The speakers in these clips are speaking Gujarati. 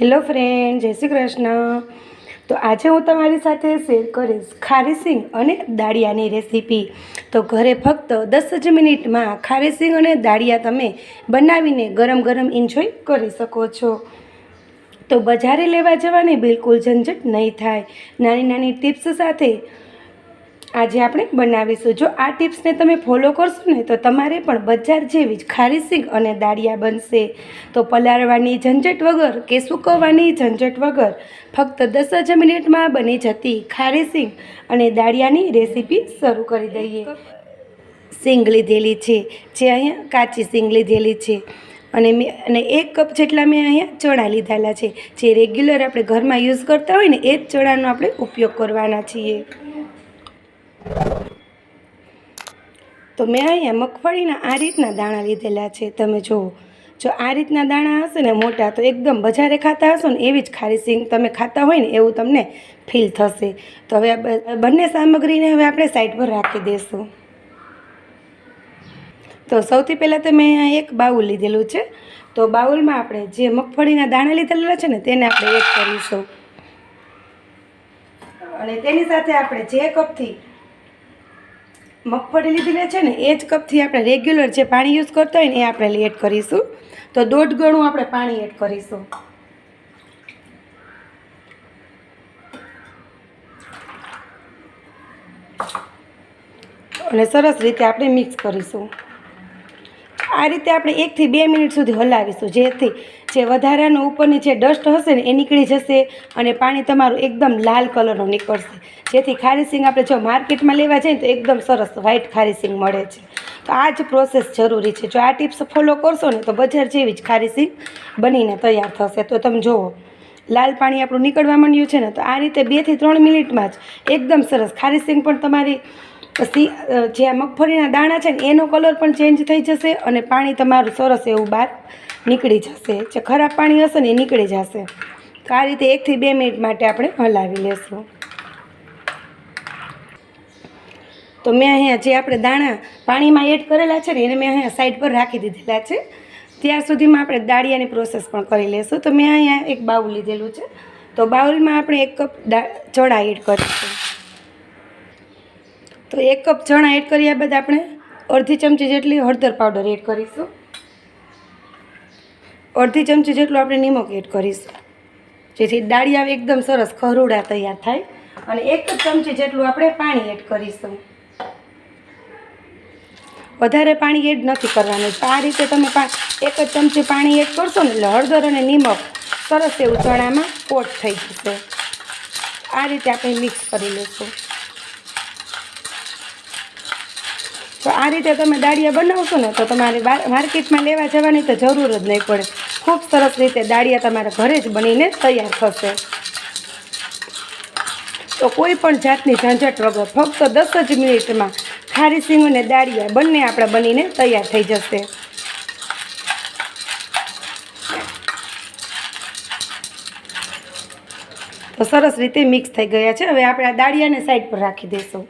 હેલો ફ્રેન્ડ, જય શ્રી કૃષ્ણ. તો આજે હું તમારી સાથે શેર કરીશ ખારી અને દાળિયાની રેસીપી તો ઘરે ફક્ત દસ જ મિનિટમાં ખારી અને દાળિયા તમે બનાવીને ગરમ ગરમ એન્જોય કરી શકો છો. તો બજારે લેવા જવાની બિલકુલ ઝંઝટ નહીં થાય. નાની નાની ટિપ્સ સાથે આજે આપણે બનાવીશું. જો આ ટિપ્સને તમે ફોલો કરશો ને, તો તમારે પણ બજાર જેવી જ ખારી સિંગ અને દાળિયા બનશે. તો પલાળવાની ઝંઝટ વગર કે સૂકવવાની ઝંઝટ વગર ફક્ત દસ જ મિનિટમાં બની જતી ખારી સિંગ અને દાળિયાની રેસીપી શરૂ કરી દઈએ. સિંગ લીધેલી છે, જે અહીંયા કાચી સિંગ લીધેલી છે. અને મેં, અને એક કપ જેટલા મેં અહીંયા ચણા લીધેલા છે. જે રેગ્યુલર આપણે ઘરમાં યુઝ કરતા હોય ને, એ જ ચણાનો આપણે ઉપયોગ કરવાના છીએ. તો મેં અહીંયા મગફળીના આ રીતના દાણા લીધેલા છે. તમે જુઓ જો આ રીતના દાણા હશે ને મોટા તો એકદમ બજારે ખાતા હશો ને એવી જ ખારી સિંગ તમે ખાતા હોય ને એવું તમને ફીલ થશે. તો હવે બંને સામગ્રીને હવે આપણે સાઈડ પર રાખી દઈશું. તો સૌથી પહેલાં તો મેં અહીંયા એક બાઉલ લીધેલું છે. તો બાઉલમાં આપણે જે મગફળીના દાણા લીધેલા છે ને તેને આપણે એડ કરીશું. અને તેની સાથે આપણે જે કપથી મગફળી લીધેલી છે ને, એ જ કપથી આપણે રેગ્યુલર જે પાણી યુઝ કરતા હોય ને, એ આપણે એડ કરીશું. તો દોઢ ગણું આપણે પાણી એડ કરીશું. અને સરસ રીતે આપણે મિક્સ કરીશું. આ રીતે આપણે એકથી બે મિનિટ સુધી હલાવીશું, જેથી જે વધારાનો ઉપરની જે ડસ્ટ હશે ને, એ નીકળી જશે અને પાણી તમારું એકદમ લાલ કલરનું નીકળશે. જેથી ખારી સિંગ આપણે જો માર્કેટમાં લેવા જઈએ તો એકદમ સરસ વ્હાઇટ ખારી સિંગ મળે છે. તો આ જ પ્રોસેસ જરૂરી છે. જો આ ટિપ્સ ફોલો કરશો ને તો બજાર જેવી જ ખારી સિંગ બનીને તૈયાર થશે. તો તમે જુઓ, લાલ પાણી આપણું નીકળવા માંડ્યું છે ને તો આ રીતે બેથી ત્રણ મિનિટમાં જ એકદમ સરસ ખારી સિંગ પણ તમારી સી જે મગફળીના દાણા છે ને, એનો કલર પણ ચેન્જ થઈ જશે અને પાણી તમારું સરસ એવું બહાર નીકળી જશે. જે ખરાબ પાણી હશે ને એ નીકળી જશે. તો આ રીતે એકથી બે મિનિટ માટે આપણે હલાવી લેશું. તો મેં અહીંયા જે આપણે દાણા પાણીમાં એડ કરેલા છે ને એને મેં અહીંયા સાઈડ પર રાખી દીધેલા છે. ત્યાર સુધીમાં આપણે દાળિયાની પ્રોસેસ પણ કરી લેશું. તો મેં અહીંયા એક બાઉલ લીધેલું છે. તો બાઉલમાં આપણે એક કપ ચણા એડ કરીશું તો એક કપ ચણા એડ કર્યા બાદ આપણે અડધી ચમચી જેટલી હળદર પાવડર એડ કરીશું. અડધી ચમચી જેટલું આપણે નિમક એડ કરીશું. જેથી દાળિયા એકદમ સરસ ખરૂડા તૈયાર થાય. અને એક ચમચી જેટલું આપણે પાણી એડ કરીશું. વધારે પાણી એડ નથી કરવાનું. તો આ રીતે તમે એક જ ચમચી પાણી એડ કરશો ને એટલે હળદર અને નિમક સરસ એવું ચણામાં કોટ થઈ જશે. આ રીતે આપણે મિક્સ કરી લઈશું. તો આ રીતે તમે દાળિયા બનાવશો ને તો તમારે માર્કેટમાં લેવા જવાની તો જરૂર જ નહીં પડે. ખૂબ સરસ રીતે દાળિયા તમારા ઘરે જ બનીને તૈયાર થશે. તો કોઈ પણ જાતની ઝંઝટ વગર, ફક્ત દસ જ મિનિટમાં ખારી સિંગ અને દાળિયા બંને આપણા બનીને તૈયાર થઈ જશે. તો સરસ રીતે મિક્સ થઈ ગયા છે. હવે આપણે આ દાળિયાને સાઈડ પર રાખી દઈશું.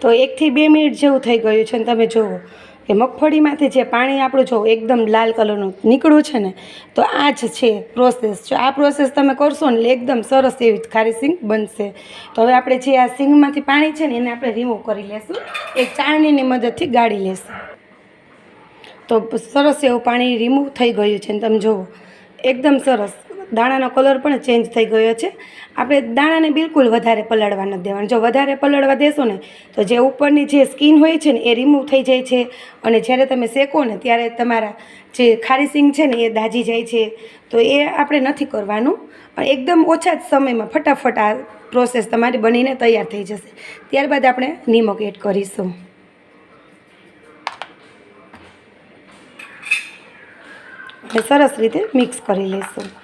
તો એકથી બે મિનિટ જેવું થઈ ગયું છે ને તમે જુઓ. કે મગફળીમાંથી જે પાણી આપણું જો એકદમ લાલ કલરનું નીકળ્યું છે ને, તો આ જ છે પ્રોસેસ જો આ પ્રોસેસ તમે કરશો ને એકદમ સરસ એવી ખારી સિંગ બનશે. તો હવે આપણે જે આ સિંગમાંથી પાણી છે ને, એને આપણે રિમૂવ કરી લેશું. એક ચાળણીની મદદથી ગાળી લેશું. તો સરસ એવું પાણી રિમૂવ થઈ ગયું છે ને, તમે જુઓ. એકદમ સરસ. દાણાનો કલર પણ ચેન્જ થઈ ગયો છે. આપણે દાણાને બિલકુલ વધારે પલાળવા નથી દેવાનું. જો વધારે પલાળવા દેશો ને, તો જે ઉપરની જે સ્કીન હોય છે ને, એ રિમૂવ થઈ જાય છે. અને જ્યારે તમે શેકો ને, ત્યારે તમારા જે ખારી સિંગ છે ને, એ દાજી જાય છે. તો એ આપણે નથી કરવાનું. પણ એકદમ ઓછા જ સમયમાં ફટાફટ આ પ્રોસેસ તમારી બનીને તૈયાર થઈ જશે. ત્યારબાદ આપણે નિમક એડ કરીશું. સરસ રીતે મિક્સ કરી લઈશું.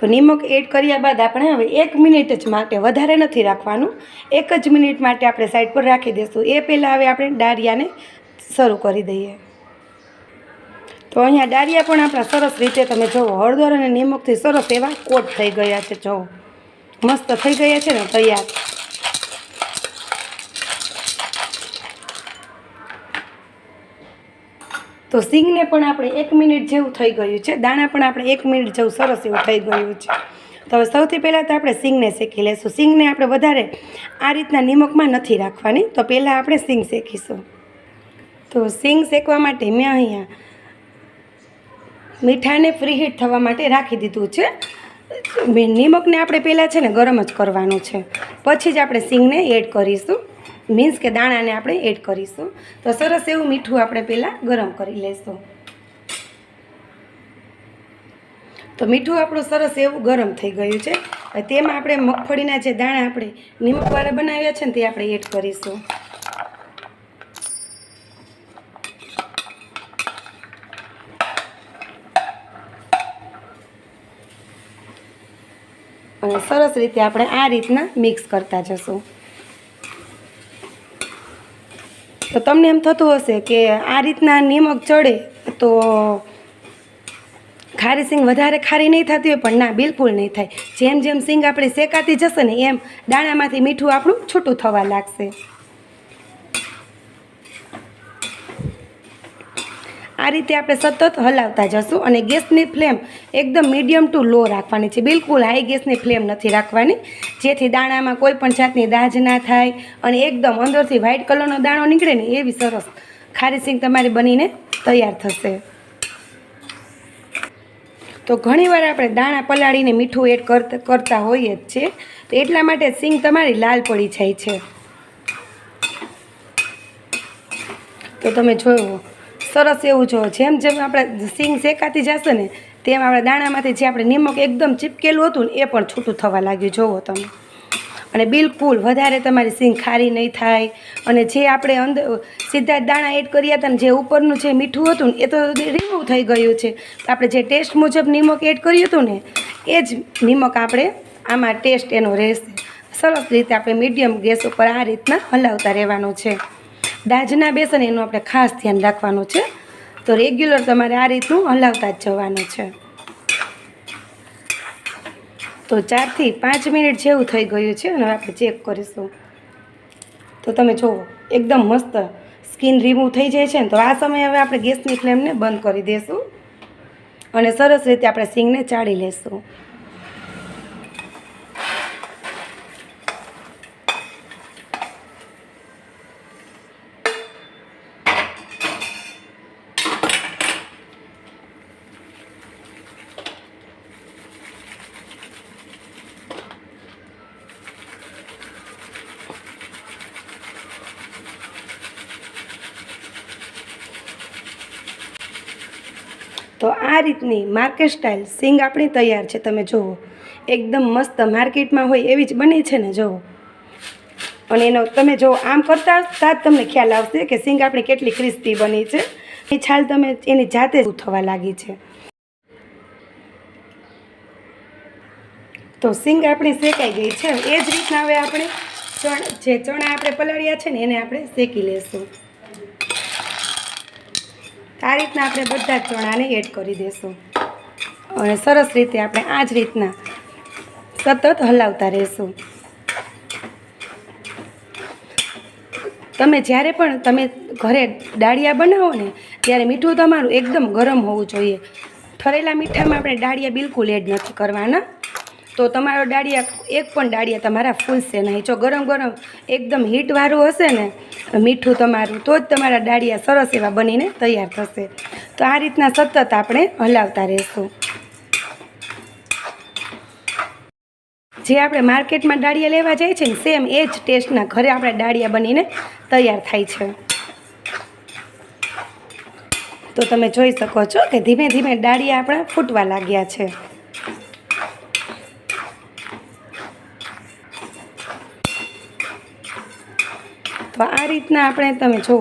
તો નિમક એડ કર્યા બાદ આપણે હવે એક મિનિટ જ માટે વધારે નથી રાખવાનું. એક જ મિનિટ માટે આપણે સાઈડ પર રાખી દઈશું. એ પહેલાં હવે આપણે ડાળિયાને શરૂ કરી દઈએ. તો અહીંયા ડાળિયા પણ આપણા સરસ રીતે તમે જુઓ હળદર અને નિમકથી સરસ એવા કોટ થઈ ગયા છે. જુઓ મસ્ત થઈ ગયા છે ને, તૈયાર. તો સિંગને પણ આપણે એક મિનિટ જેવું થઈ ગયું છે, દાણા પણ આપણે એક મિનિટ જેવું સરસ એવું થઈ ગયું છે. તો હવે સૌથી પહેલાં તો આપણે સિંગને શેકી લઈશું સિંગને આપણે વધારે આ રીતના નિમકમાં નથી રાખવાની, તો પહેલાં આપણે સિંગ શેકીશું. તો સિંગ શેકવા માટે મેં અહીંયા મીઠાને ફ્રી હીટ થવા માટે રાખી દીધું છે. નિમકને આપણે પહેલાં છે ને ગરમ જ કરવાનું છે. પછી જ આપણે સિંગને એડ કરીશું. મીન્સ કે દાણાને આપણે એડ કરીશું. તો સરસ એવું મીઠું આપણે પહેલાં ગરમ કરી લઈશું તો મીઠું આપણું સરસ એવું ગરમ થઈ ગયું છે. તેમાં આપણે મગફળીના જે દાણા આપણે નિમકવાળા બનાવ્યા છે ને તે આપણે એડ કરીશું. અને સરસ રીતે આપણે આ રીતના મિક્સ કરતા જશું. તો તમને એમ થતું હશે કે આ રીતના નિમક ચડે, તો ખારી સિંગ વધારે ખારી નહીં થતી હોય, પણ ના, બિલકુલ નહીં થાય. જેમ જેમ સિંગ આપણે શેકાતી જશે ને, એમ દાણામાંથી મીઠું આપણું છૂટું થવા લાગશે. આ રીતે આપણે સતત હલાવતા જશું અને ગેસની ફ્લેમ એકદમ મીડિયમ ટુ લો રાખવાની છે. બિલકુલ હાઈ ગેસની ફ્લેમ નથી રાખવાની. જેથી દાણામાં કોઈ પણ જાતની દાજ ના થાય અને એકદમ અંદરથી વ્હાઇટ કલરનો દાણો નીકળે ને એવી સરસ ખારી સિંગ તમારી બનીને તૈયાર થશે. તો ઘણીવાર આપણે દાણા પલાળીને મીઠું એડ કરતા હોઈએ જ છીએ. તો એટલા માટે સિંગ તમારી લાલ પડી જાય છે. તો તમે જોયો સરસ એવું જો, જેમ જેમ આપણે સિંગ શેકાતી જશે ને, તેમ આપણે દાણામાંથી જે આપણે નિમક એકદમ ચીપકેલું હતું ને, એ પણ છૂટું થવા લાગ્યું. જોવો તમે. અને બિલકુલ વધારે તમારી સિંગ ખારી નહીં થાય. અને જે આપણે અંદર સીધા દાણા એડ કર્યા હતા ને, જે ઉપરનું જે મીઠું હતું ને, એ તો રિમૂવ થઈ ગયું છે. તો આપણે જે ટેસ્ટ મુજબ નિમક એડ કર્યું હતું ને, એ જ નિમક આપણે આમાં ટેસ્ટ એનો રહેશે. સરસ રીતે આપણે મીડિયમ ગેસ ઉપર આ રીતના હલાવતા રહેવાનું છે. દાજના બેસન એનું આપણે ખાસ ધ્યાન રાખવાનું છે. તો રેગ્યુલર તમારે આ રીતનું હલાવતા જ જવાનું છે. તો ચારથી પાંચ મિનિટ જેવું થઈ ગયું છે અને આપણે ચેક કરીશું. તો તમે જુઓ, એકદમ મસ્ત સ્કિન રિમૂવ થઈ જાય છે ને તો આ સમયે હવે આપણે ગેસની ફ્લેમને બંધ કરી દઈશું અને સરસ રીતે આપણે સિંગને ચાળી લેશું તો આ રીતની માર્કેટ સ્ટાઇલ સિંગ આપણી તૈયાર છે, તમે જુઓ એકદમ મસ્ત માર્કેટમાં હોય એવી જ બની છે ને જુઓ અને એનો તમે જો આમ કરતા જ તમને ખ્યાલ આવશે કે સિંગ આપણી કેટલી ક્રિસ્પી બની છે. એ છાલ તમે એની જાતે જ થવા લાગી છે. તો સિંગ આપણી શેકાઈ ગઈ છે. એ જ રીતના હવે આપણે ચણ, જે ચણા આપણે પલાળ્યા છે ને, એને આપણે શેકી લેશું. આ રીતના આપણે બધા જ ચણાને એડ કરી દઈશું અને સરસ રીતે આપણે આ જ રીતના સતત હલાવતા રહેશું. તમે જ્યારે પણ તમે ઘરે દાળિયા બનાવો ને, ત્યારે મીઠું તમારું એકદમ ગરમ હોવું જોઈએ. ઠરેલા મીઠામાં આપણે દાળિયા બિલકુલ એડ નથી કરવાના. તો તમારો દાળિયા એક પણ દાળિયા તમારા ફૂલશે નહીં. જો ગરમ ગરમ એકદમ હીટવાળું હશે ને મીઠું તમારું, તો જ તમારા દાળિયા સરસ એવા બનીને તૈયાર થશે. તો આ રીતના સતત આપણે હલાવતા રહેશું. જે આપણે માર્કેટમાં દાળિયા લેવા જઈએ છીએ ને, સેમ એ જ ટેસ્ટના ઘરે આપણે દાળિયા બનીને તૈયાર થાય છે. તો તમે જોઈ શકો છો કે ધીમે ધીમે દાળિયા આપણા ફૂટવા લાગ્યા છે. તો આ રીતના આપણે તમે જુઓ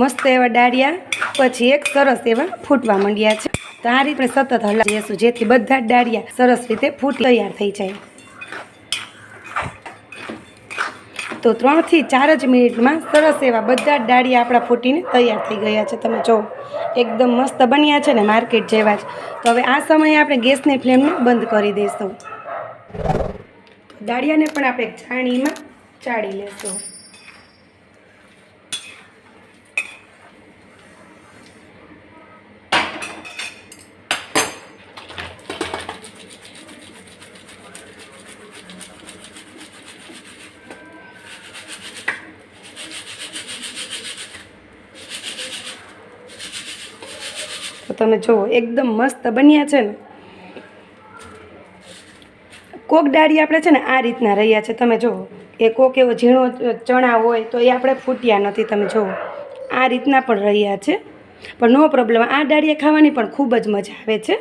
મસ્ત એવા ડાળિયા, પછી એક સરસ એવા ફૂટવા માંડ્યા છે. તો આ રીતે સતત હલાવી જઈશું જેથી બધા જ દાળિયા સરસ રીતે ફૂટ તૈયાર થઈ જાય. તો ત્રણથી ચાર જ મિનિટમાં સરસ એવા બધા જ દાળિયા આપણા ફૂટીને તૈયાર થઈ ગયા છે. તમે જુઓ એકદમ મસ્ત બન્યા છે ને માર્કેટ જેવા જ. તો હવે આ સમયે આપણે ગેસની ફ્લેમને બંધ કરી દઈશું. દાળિયાને પણ આપણે છાણીમાં ચાળી લેશું. તમે જુઓ એકદમ મસ્ત બન્યા છે ને. કોક ડાળી આપણે છે ને આ રીતના રહ્યા છે. તમે જુઓ એ કોક એવો ઝીણો ચણા હોય તો એ આપણે ફૂટ્યા નથી. તમે જુઓ આ રીતના પણ રહ્યા છે. પણ નો પ્રોબ્લેમ આ ડાળીએ ખાવાની પણ ખૂબ જ મજા આવે છે.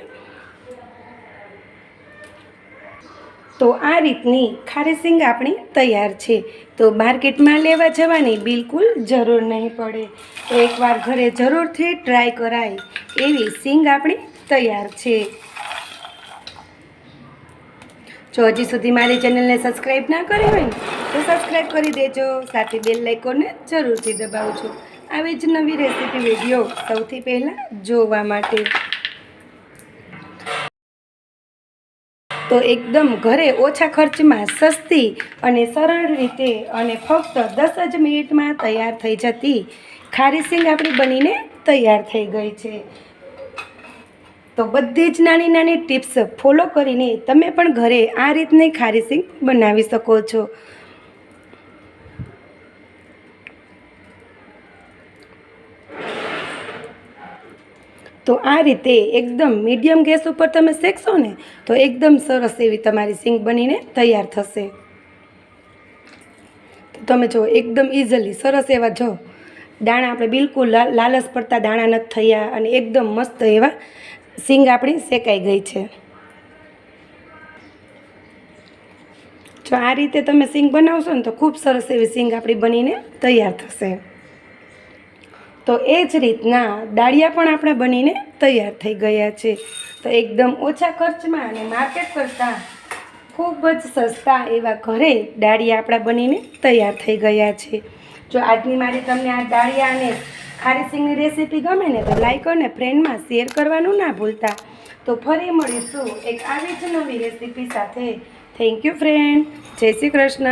તો આ રીતની ખારેસિંગ આપણી તૈયાર છે. તો માર્કેટમાં લેવા જવાની બિલકુલ જરૂર નહીં પડે. તો એકવાર ઘરે જરૂરથી ટ્રાય કરાય એવી સિંગ આપણી તૈયાર છે. જો હજી સુધી મારી ચેનલને સબસ્ક્રાઈબ ના કરી હોય તો સબસ્ક્રાઈબ કરી દેજો. સાથે બેલ લાઇકોને જરૂરથી દબાવજો. આવી જ નવી રેસીપી વીડિયો સૌથી પહેલાં જોવા માટે. તો એકદમ ઘરે ઓછા ખર્ચમાં સસ્તી અને સરળ રીતે અને ફક્ત દસ જ મિનિટમાં તૈયાર થઈ જતી ખારી આપણી બનીને તૈયાર થઈ ગઈ છે. તો બધી જ નાની નાની ટિપ્સ ફોલો કરીને તમે પણ ઘરે આ રીતની ખારી બનાવી શકો છો. તો આ રીતે એકદમ મીડિયમ ગેસ ઉપર તમે શેકશો ને, તો એકદમ સરસ એવી તમારી સિંગ બનીને તૈયાર થશે. તો તમે જો એકદમ ઇઝીલી સરસ એવા જો દાણા આપણે બિલકુલ લાલસ પડતા દાણા નથી થયા અને એકદમ મસ્ત એવા સિંગ આપણી શેકાઈ ગઈ છે. જો આ રીતે તમે સિંગ બનાવશો ને તો ખૂબ સરસ એવી સિંગ આપણી બનીને તૈયાર થશે. તો એ જ રીતના દાળિયા પણ આપણા બનીને તૈયાર થઈ ગયા છે. તો એકદમ ઓછા ખર્ચમાં અને માર્કેટ કરતાં ખૂબ જ સસ્તા એવા ઘરે દાળિયા આપણા બનીને તૈયાર થઈ ગયા છે. જો આજની મારી તમને આ દાળિયા અને ખારી રેસીપી ગમે ને તો લાઈક અને ફ્રેન્ડમાં શેર કરવાનું ના ભૂલતા. તો ફરી મળીશું એક આવી જ નવી રેસીપી સાથે. થેન્ક યુ ફ્રેન્ડ જય શ્રી કૃષ્ણ.